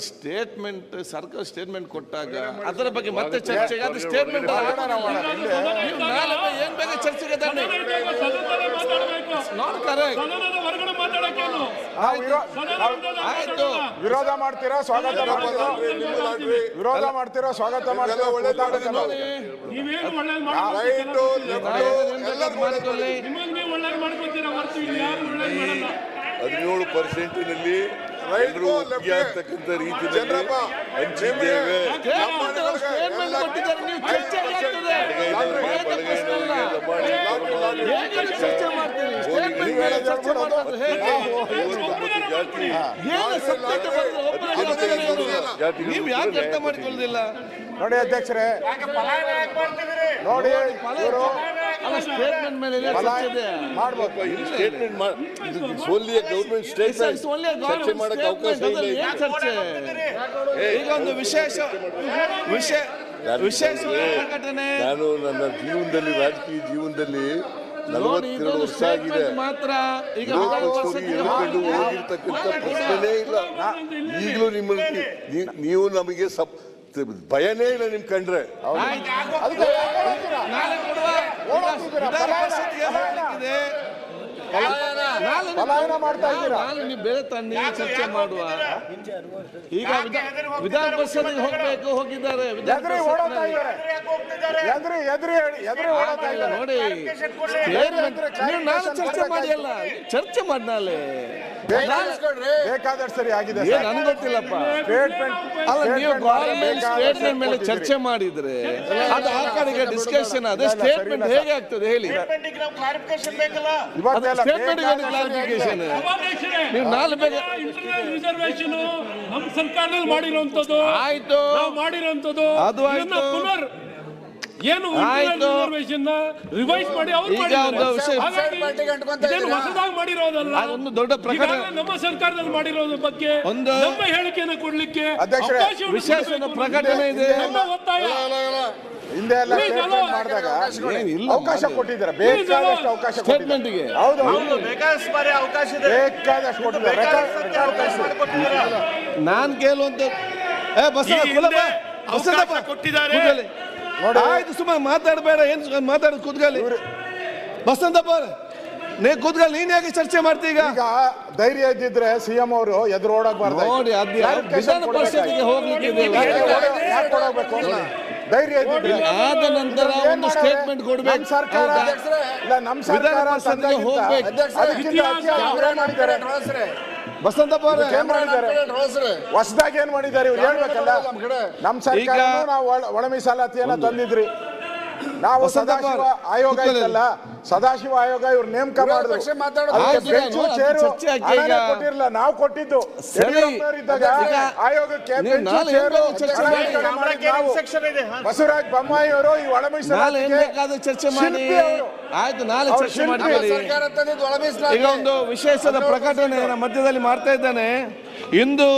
Statement ಸರ್ಕಾರ statement ಕೊಟ್ಟಾಗ ಅದರ ಬಗ್ಗೆ ಮತ್ತೆ ಚರ್ಚೆಗೆ ಅದು ಸ್ಟೇಟ್ಮೆಂಟ್ ಏನ್ ಬೇಕು ಚರ್ಚೆಗೆ ನಾಟ್ ಕರೆಕ್ಟ್ ಆಯ್ತು. ವಿರೋಧ ಮಾಡ್ತೀರಾ? ಸ್ವಾಗತ ಮಾಡ್ತೀರಾ? ವಿರೋಧ ಮಾಡ್ತೀರಾ? ಸ್ವಾಗತ ಮಾಡ್ತೀರಾ? ಹದಿನೇಳು ಪರ್ಸೆಂಟಿನಲ್ಲಿ ಆಗ್ತಕ್ಕಂಥ ರೀತಿಯಲ್ಲಿ ಹಂಚಿದ್ದೇವೆ. ನೀವು ಯಾಕೆ ಅರ್ಥ ಮಾಡಿಕೊಳ್ಳಲಿಲ್ಲ ನೋಡಿ ಅಧ್ಯಕ್ಷರೇ. ನೋಡಿ ಇವರು ಸ್ಟೇಟ್ಮೆಂಟ್ ಮೇಲೆ ಗೌರ್ಮೆಂಟ್ ಸ್ಟೇಟ್ಮೆಂಟ್ ಚರ್ಚೆ ಮಾಡಕ್ಕೆ ಅವಕಾಶ ಇಲ್ಲ. ಈಗ. ಒಂದು ವಿಶೇಷ ವಿಶೇಷ ವಿಶೇಷ ನಾನು ನನ್ನ ಜೀವನದಲ್ಲಿ ರಾಜಕೀಯ ಜೀವನದಲ್ಲಿ ನಲವತ್ತೆರಡು ವರ್ಷ ಆಗಿದೆ. ಮಾತ್ರ. ಈಗ ಹೋಗಿರ್ತಕ್ಕಂಥ ಪ್ರಶ್ನೆನೇ ಇಲ್ಲ. ಈಗಲೂ ನಿಮ್ಮಲ್ಲಿ ನೀವು ನಮಗೆ ಸಪ್ ಭಯನೇ ಇಲ್ಲ ನಿಮ್ ಕಂಡ್ರೆ ಆಯ್ತು. ನಾಳೆ ಕೊಡುವ ಈಗ ವಿಧಾನ ಪರಿಷತ್ಗೆ ಹೋಗ್ಲಿಕ್ಕಿದೆ. ನಾಳೆ ನೀವು- ಪಲಾಯನ ಮಾಡ್ತಾ ಇದ್ದೀರಾ? ನೀವು ಬೇರೆ ತನ್ನಿ ಚರ್ಚೆ ಮಾಡುವ? ಈಗ ವಿಧಾ- ವಿಧಾನ ಪರಿಷತ್ಗೆ ಹೋಗ್ಬೇಕು ಹೋಗಿದ್ದಾರೆ. ಎದ್ರಿ ಓಡೋತಾ ಇದ್ದಾರೆ? ಎದ್ರಿ ಎದ್ರಿ ಎದ್ರಿ ಓಡೋತಾ ಇಲ್ಲ, ಇದ್ದಾರೆ. ನೋಡಿ ನೀವು ನಾಳೆ ಚರ್ಚೆ ಮಾಡಿ ಅಲ್ಲ ಚರ್ಚೆ ಮಾಡಿ ಬೇಕಾದಷ್ಟು ಸರಿ ಆಗಿದೆ ನನ್ಗೆ ಗೊತ್ತಿಲ್ಲಪ್ಪ? ಸ್ಟೇಟ್ಮೆಂಟ್ ಅಲ್ಲ ನೀವು ಸ್ಟೇಟ್ಮೆಂಟ್ ಮೇಲೆ ಚರ್ಚೆ ಮಾಡಿದ್ರೆ ಅದು ಆ ಕಡೆಗೆ ಡಿಸ್ಕಷನ್ ಅದೇ ಸ್ಟೇಟ್ಮೆಂಟ್ ಹೇಗೆ ಆಗ್ತದೆ ಹೇಳಿ. ಸ್ಟೇಟ್ಮೆಂಟ್ ಉಪಾಧ್ಯಕ್ಷರೇ ನೀವು ನಾಳೆ ಬೇಗ ಇಂಟರ್ನಲ್ ರಿಸರ್ವೇಶನ್ ನಮ್ಮ ಸರ್ಕಾರದಲ್ಲಿ ಮಾಡಿರುವಂತದ್ದು ಆಯ್ತು. ನಾವು ಅದು ಆಯ್ತು. ಪುನರ್ ಏನು. ರಿಸರ್ವೇಶನ್ ರಿವೈಸ್ ಮಾಡಿ ಅವ್ರು ಮಾಡಿದ್ದಾರೆ. ಹೊಸದಾಗಿ ಮಾಡಿರೋದಲ್ಲ. ಒಂದು ದೊಡ್ಡ ಪ್ರಕರಣ. ನಮ್ಮ ಸರ್ಕಾರದಲ್ಲಿ ಮಾಡಿರೋದ್ರ ಬಗ್ಗೆ ಒಂದು- ನಮ್ಮ ಹೇಳಿಕೆಯನ್ನು ಕೊಡ್ಲಿಕ್ಕೆ ವಿಶೇಷ ಪ್ರಕಟಣೆ ಇದೆ. ನಮ್ಮ ಒತ್ತಾಯ. ಹಿಂದೆ ಎಲ್ಲ ಸ್ಟೇಟ್ಮೆಂಟ್. ಮಾಡಿದಾಗ ಅವಕಾಶ. ಕೊಟ್ಟಿದ್ದಾರೆ. ಬೇಕಾದಷ್ಟು ಅವಕಾಶ ಕೊಟ್ಟಿದ್ದಾರೆ. ಸ್ಟೇಟ್ಮೆಂಟ್ಗೆ ಹೌದು ಅವಕಾಶ ಇದೆ. ಬೇಕಾದಷ್ಟು ಕೊಟ್ಟಿದ್ದಾರೆ. ನಾನು ಕೇಳುವಂತ ಏ ಅವಕಾಶ ಕೊಟ್ಟಿದ್ದಾರೆ. ಆಯ್ತು ಸುಮ್ಮನೆ ಮಾತಾಡಬೇಡ ಏನ್ ಮಾತಾಡೋದು ಕೂತ್ಕೊಳ್ಳಿ ಬಸಂತಪ್ಪ ನೀ ಕೂತ್ಕೊಳ್ಳಿ ನೀನ್ ಯಾಕೆ ಚರ್ಚೆ ಮಾಡ್ತಿ ಈಗ? ಈಗ ಧೈರ್ಯ ಇದ್ದಿದ್ರೆ ಸಿಎಂ ಅವರು ಎದುರು ಓಡಾಕ್ಬಾರ್ದು ನೋಡಿ ಅದು ವಿಧಾನ ಹೋಗ್ಲಿಕ್ಕೆ ಇದೆ? ಯಾಕೆ ಕೊಡಬೇಕು ಧೈರ್ಯ ಇದ್ದಿದ್ರೆ. ಆದ ನಂತರ ಒಂದು ಸ್ಟೇಟ್ಮೆಂಟ್ ಕೊಡ್ಬೇಕು. ನಮ್ ಸರ್ಕಾರ ಹೌದಾ? ಇಲ್ಲ ನಮ್ ಸರ್ಕಾರ ಹೋಗ್ಬೇಕು. ಅದಕ್ಕಿಂತ ಹೆಚ್ಚಾಗಿ ಮಾಡಿದ್ದಾರೆ? ಬಸಂತಪ್ಪ ಅವರೇ, ಏನ್ ಮಾಡಿದ್ದಾರೆ? ಹೊಸದಾಗಿ ಏನ್ ಮಾಡಿದ್ದಾರೆ ಇವ್ರು? ಹೇಳ್ಬೇಕಲ್ಲ? ನಮ್ ಸರ್ಕಾರ ನಾವು ಒಳ- ಒಳ ಮೀಸಲಾತಿಯನ್ನ ತಂದಿದ್ರಿ. ನಾವು ಸದಾಶಿವ ಆಯೋಗ ಕೂತ್ಕೊಳ್ಳಿ. ಸದಾಶಿವ ಆಯೋಗ ಇವ್ರು ನೇಮಕ ಮಾಡಿದ್ರು ಕೊಟ್ಟಿರಲ್ಲ ಬೆಂಚು, ಚೇರು ನಾವು ಕೊಟ್ಟಿದ್ದು. ಇದ್ದಾಗ ಆಯೋಗಕ್ಕೆ ಬೆಂಚು, ಚೇರು. ಬಸವರಾಜ ಬೊಮ್ಮಾಯಿ ಅವರು ಈ ಒಳ ಚರ್ಚೆ ಮಾಡಿ. ಅವರು. ಆಯ್ತು ನಾಳೆ ಅವ್ರು ಚರ್ಚೆ ಈಗ ಒಂದು ವಿಶೇಷದ ಪ್ರಕಟಣೆ ಮಧ್ಯದಲ್ಲಿ ಮಾಡ್ತಾ ಇದ್ದಾನೆ. ಇಂದು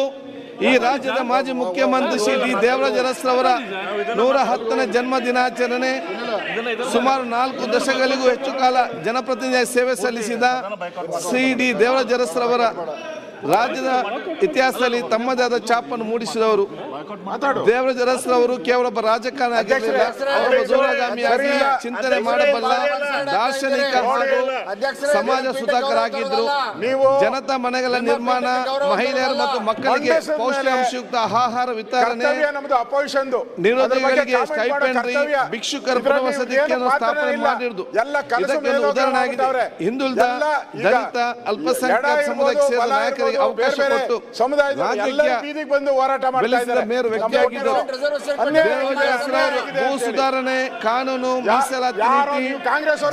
ಈ ರಾಜ್ಯದ ಮಾಜಿ ಮುಖ್ಯಮಂತ್ರಿ ಶ್ರೀ ಡಿ ದೇವರಾಜ ಅರಸ್ರವರ ನೂರ ಹತ್ತನೇ ಜನ್ಮ ದಿನಾಚರಣೆ ಸುಮಾರು ನಾಲ್ಕು ದಶಕಗಳಿಗೂ ಹೆಚ್ಚು ಕಾಲ ಜನಪ್ರತಿನಿಧಿಯ ಸೇವೆ ಸಲ್ಲಿಸಿದ ಶ್ರೀ ಡಿ ದೇವರಾಜ ಅರಸ್ರವರ ರಾಜ್ಯದ ಇತಿಹಾಸದಲ್ಲಿ ತಮ್ಮದೇ ಆದ ಛಾಪನ್ನು ಮೂಡಿಸಿದವರು. ದೇವರಾಜ ಅವರು ಕೇವಲ ಒಬ್ಬ ರಾಜಕಾರಣ ಆಗಿರಲಿಲ್ಲ. ಅವರು ದೂರಗಾಮಿಯಾಗಿ ಚಿಂತನೆ ಮಾಡಬಲ್ಲ ದಾರ್ಶನಿಕ ಸಮಾಜ ಸುಧಾಕರಾಗಿದ್ರು. ನೀವು ಜನತಾ ಮನೆಗಳ ನಿರ್ಮಾಣ ಮಹಿಳೆಯರು ಮತ್ತು ಮಕ್ಕಳಿಗೆ ಪೌಷ್ಟಿಕಾಂಶಯುಕ್ತ ಆಹಾರ ವಿತರಣೆ ಕರ್ತವ್ಯ ನಮ್ಮದು ಅಪೋಸಿಷನ್ದು. ನಿರುದ್ಯೋಗಿಗಳಿಗೆ ಸ್ಟೈಪೆಂಡ್ರಿ ಭಿಕ್ಷುಕರ ಪುನರ್ವಸತಿ ಕೇಂದ್ರ ಸ್ಥಾಪನೆ ಮಾಡಿರುವುದು ಇದಕ್ಕೆ ಉದಾಹರಣೆ ಆಗಿದೆ. ಹಿಂದುಳಿದ ದಲಿತ ಅಲ್ಪಸಂಖ್ಯಾತ ಸಮುದಾಯಕ್ಕೆ ಸೇರಿದ ನಾಯಕರಿಗೆ ಅವಕಾಶ ಕೊಟ್ಟು ಸಮುದಾಯ ಬೀದಿಗೆ ಬಂದು ಹೋರಾಟ ಮಾಡ್ತಾ ಬೆಳೆಸಿದ ಇದ್ದಾರೆ. ಮೇರು ವ್ಯಕ್ತಿಯಾಗಿದ್ದರು ಭೂ ಸುಧಾರಣೆ ಕಾನೂನು ಮೀಸಲಾತಿ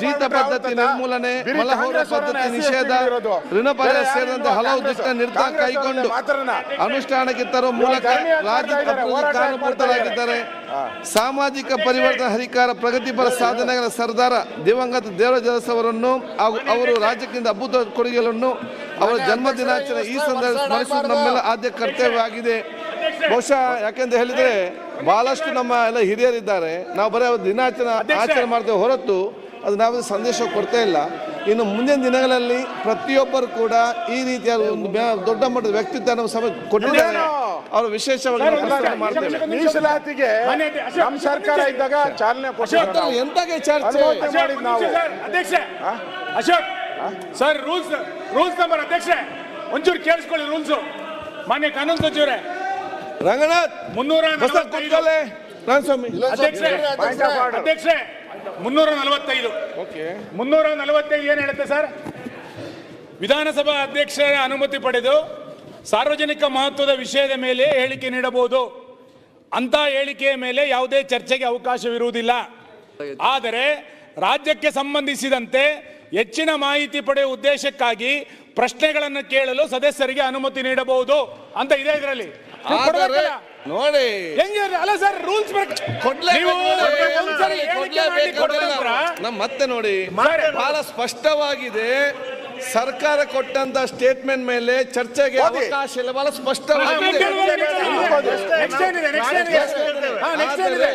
ಜೀತ ಪದ್ಧತಿ ನಿರ್ಮೂಲನೆ ಮಲಹೋರ ಪದ್ಧತಿ ನಿಷೇಧ ಇರೋದು. ಋಣ ಪರಿಹಾರ ಸೇರಿದಂತೆ ಹಲವು ದಿಟ್ಟ ನಿರ್ಧಾರ ಕೈಗೊಂಡು ಅನುಷ್ಠಾನಕ್ಕೆ ತರುವ ಮೂಲಕ ಧರಣಿ ಹಾಕ್ತಾ ರಾಜ್ಯ ಕಾರಣಭೂತರಾಗಿದ್ದಾರೆ ಸಾಮಾಜಿಕ ಪರಿವರ್ತನಾ ಹರಿಕಾರ ಪ್ರಗತಿಪರ ಸಾಧನೆಗಳ ಸರ್ದಾರ ದಿವಂಗತ ದೇವರಾಜ ಅರಸ್ ಅವರನ್ನು ಹಾಗೂ ಅವರು ರಾಜ್ಯಕ್ಕಿಂತ ಅದ್ಭುತ ಕೊಡುಗೆಗಳನ್ನು ಅವರ ಜನ್ಮ ದಿನಾಚರಣೆ ಈ ಸಂದರ್ಭ ಸ್ಮರಿಸುವುದು ನಮ್ಮೆಲ್ಲ ಆದ್ಯ ಕರ್ತವ್ಯವಾಗಿದೆ. ಬಹುಶಃ ಯಾಕೆಂತ ಹೇಳಿದ್ರೆ ಬಹಳಷ್ಟು ನಮ್ಮ ಎಲ್ಲ ಹಿರಿಯರಿದ್ದಾರೆ. ನಾವು ಬರೀ ಅವ್ರ ದಿನಾಚರಣೆ ಆಚರಣೆ ಮಾಡ್ತೇವೆ ಹೊರತು ಅದು ನಾವು ಸಂದೇಶ ಕೊಡ್ತಾ ಇಲ್ಲ. ಇನ್ನು ಮುಂದಿನ ದಿನಗಳಲ್ಲಿ ಪ್ರತಿಯೊಬ್ಬರು ಕೂಡ ಈ ರೀತಿಯ ಒಂದು ದೊಡ್ಡ ಮಟ್ಟದ ವ್ಯಕ್ತಿತ್ವ ನಮ್ಮ ಸಭೆ ಕೊಟ್ಟಿದ್ದಾರೆ. ಅವರು ವಿಶೇಷವಾಗಿ ಮೀಸಲಾತಿಗೆ ನಮ್ಮ ಸರ್ಕಾರ ಇದ್ದಾಗ ಚಾಲನೆ. ಎಂತಗೆ ಚರ್ಚೆ? ಅನುಮತಿ ಮಾಡಿದ್ದು ನಾವು. ಅಧ್ಯಕ್ಷ. Ashok sir rules rules number ಅಧ್ಯಕ್ಷ. ಒಂಚೂರು ಕೇಳಿಸ್ಕೊಳ್ಳಿ ರೂಲ್ಸು ಮಾನ್ಯ ಕಾನೂನು ಸಚಿವರೇ ರಂಗನಾಥ್ ಮುನ್ನೂರ ಕೂತ್ಕೊಳ್ಳಿ. ಅಧ್ಯಕ್ಷೆ ಮುನ್ನೂರ ನಲವತ್ತೈದು. ಓಕೆ. ಮುನ್ನೂರ ನಲವತ್ತೈದು ಏನು ಹೇಳುತ್ತೆ ಸರ್? ವಿಧಾನಸಭಾ ಅಧ್ಯಕ್ಷರ ಅನುಮತಿ ಪಡೆದು ಸಾರ್ವಜನಿಕ ಮಹತ್ವದ ವಿಷಯದ ಮೇಲೆ ಹೇಳಿಕೆ ನೀಡಬಹುದು. ಅಂತ ಹೇಳಿಕೆಯ ಮೇಲೆ ಯಾವುದೇ ಚರ್ಚೆಗೆ ಅವಕಾಶವಿರುವುದಿಲ್ಲ. ಆದರೆ ರಾಜ್ಯಕ್ಕೆ ಸಂಬಂಧಿಸಿದಂತೆ ಹೆಚ್ಚಿನ ಮಾಹಿತಿ ಪಡೆಯುವ ಉದ್ದೇಶಕ್ಕಾಗಿ ಪ್ರಶ್ನೆಗಳನ್ನು ಕೇಳಲು ಸದಸ್ಯರಿಗೆ ಅನುಮತಿ ನೀಡಬಹುದು. ಅಂತ ಇದೆ ಇದರಲ್ಲಿ. ಆದರೆ ನೋಡಿ. ಹೆಂಗೆ ಅಲ್ಲ ಸರ್ ರೂಲ್ಸ್ ನಮ್ಮ ಮತ್ತೆ ನೋಡಿ. ಬಹಳ ಸ್ಪಷ್ಟವಾಗಿದೆ. ಸರ್ಕಾರ ಕೊಟ್ಟಂತ ಸ್ಟೇಟ್ಮೆಂಟ್ ಮೇಲೆ ಚರ್ಚೆಗೆ. ಅವಕಾಶ ಇಲ್ಲ. ಬಹಳ ಸ್ಪಷ್ಟವಾಗಿದೆ. ನೆಕ್ಸ್ಟ್ ಏನಿದೆ ನೆಕ್ಸ್ಟ್ ಏನಿದೆ? ಹಾ ನೆಕ್ಸ್ಟ್ ಏನಿದೆ?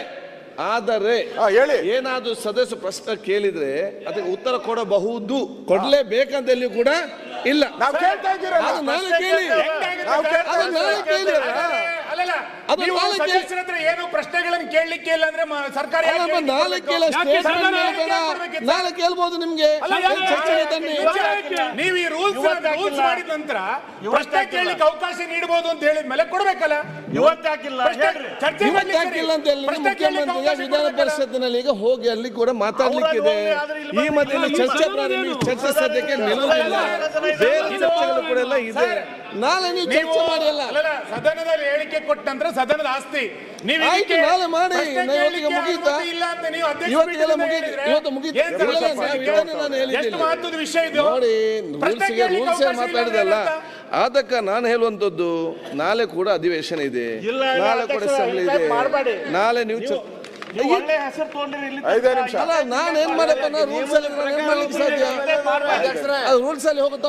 ಆದರೆ ಹೇಳಿ. ಏನಾದ್ರೂ ಸದಸ್ಯ ಪ್ರಶ್ನೆ ಕೇಳಿದ್ರೆ ಅದಕ್ಕೆ ಉತ್ತರ ಕೊಡಬಹುದು. ಕೊಡ್ಲೇಬೇಕಂತ ಎಲ್ಲಿಯೂ ಕೂಡ ಇಲ್ಲ. ನಾವು ಕೇಳ್ತಾ ಇದ್ದೀರಾ ನಾನು ಕೇಳಿ. ನಾವು ಕೇಳ್ತಾ ಅದು ಏನು ಪ್ರಶ್ನೆಗಳನ್ನು ಕೇಳಲಿಕ್ಕೆ ಇಲ್ಲ ಅಂದ್ರೆ ಸರ್ಕಾರ ನಾಳೆ ಕೇಳ್ಬೋದು ನಿಮ್ಗೆ? ನೀವು ಈ ರೂಲ್ಸ್ ರೂಲ್ಸ್ ಮಾಡಿದ ನಂತರ ಪ್ರಶ್ನೆ ಕೇಳಲಿಕ್ಕೆ ಅವಕಾಶ ನೀಡಬಹುದು ಅಂತ ಹೇಳಿದ ಮೇಲೆ ಕೊಡ್ಬೇಕಲ್ಲ? ಇವತ್ತು ಹಾಕಿಲ್ಲ. ಪ್ರಶ್ನೆ- ಹೇಳ್ರಿ. ಚರ್ಚೆ ಇವತ್ತು ಯಾಕಿಲ್ಲ ಅಂತ ಹೇಳಿ ಪ್ರಶ್ನೆ ಕೇಳಲಿಕ್ಕೆ ಮುಖ್ಯಮಂತ್ರಿ ವಿಧಾನ? ಪರಿಷತ್ತಿನಲ್ಲಿ ಈಗ ಹೋಗಿ ಅಲ್ಲಿ ಕೂಡ ಆದ್ರೆ ಇಲ್ಲಿ ಈ ಮಧ್ಯೆ ಚರ್ಚೆ ಚರ್ಚೆ ಸದ್ಯಕ್ಕೆ ನಿಲ್ಲುವುದಿಲ್ಲ ಬೇರೆ ಚರ್ಚೆಗಳು ಕೂಡ ಎಲ್ಲ ಇದೆ. ನಾಳೆ ನೀವು ಚರ್ಚೆ ಮಾಡಿಲ್ಲ ಅಲ್ಲಲ್ಲ, ಸದನದಲ್ಲಿ ಹೇಳಿಕೆ ಕೊಟ್ಟ ನಂತರ ಸದನದ ಆಸ್ತಿ. ನೀವು ಆಯ್ತು, ಇದಕ್ಕೆ ನಾಳೆ ಮಾಡಿ. ಪ್ರಶ್ನೆ ಇವತ್ತಿಗೆ ಮುಗೀತಾ? ಇಲ್ಲ ಅಂತ ನೀವು ಅಧ್ಯಕ್ಷ ಇವತ್ತಿಗೆಲ್ಲ ಮುಗೀತು. ಇವತ್ತು ಮುಗೀತು. ಏನ್ ಸರ್ ನಾನು ಇದನ್ನೇ ಹೇಳಿದ್ದೀನಿ. ಎಷ್ಟು ಮಹತ್ವದ ವಿಷಯ ಇದು. ನೋಡಿ ಪ್ರಶ್ನೆ ರೂಲ್ಸ್ಗೆ ಕೇಳಲಿಕ್ಕೆ ರೂಲ್ಸ್ ಅವಕಾಶ ಇಲ್ಲ ಅಂದ್ರೆ ಮಾತಾಡಿದಲ್ಲ ಆದಕ್ಕ ನಾನು ಹೇಳುವಂತದ್ದು ನಾಳೆ ಕೂಡ ಅಧಿವೇಶನ ಇದೆ. ನಾಳೆ ಕೂಡ ಅಸೆಂಬ್ಲಿ ಇದೆ. ನಾಳೆ ನೀವು ಐದೇ ನಿಮಿಷ. ಅಲ್ಲ ನಾನು ಏನ್ ಮಾಡಪ್ಪ ನಾನು ರೂಲ್ಸ್ ಅಲ್ಲಿ ಸಾಧ್ಯ? ಅದು ರೂಲ್ಸ್ ಅಲ್ಲಿ ಹೋಗುತ್ತಾ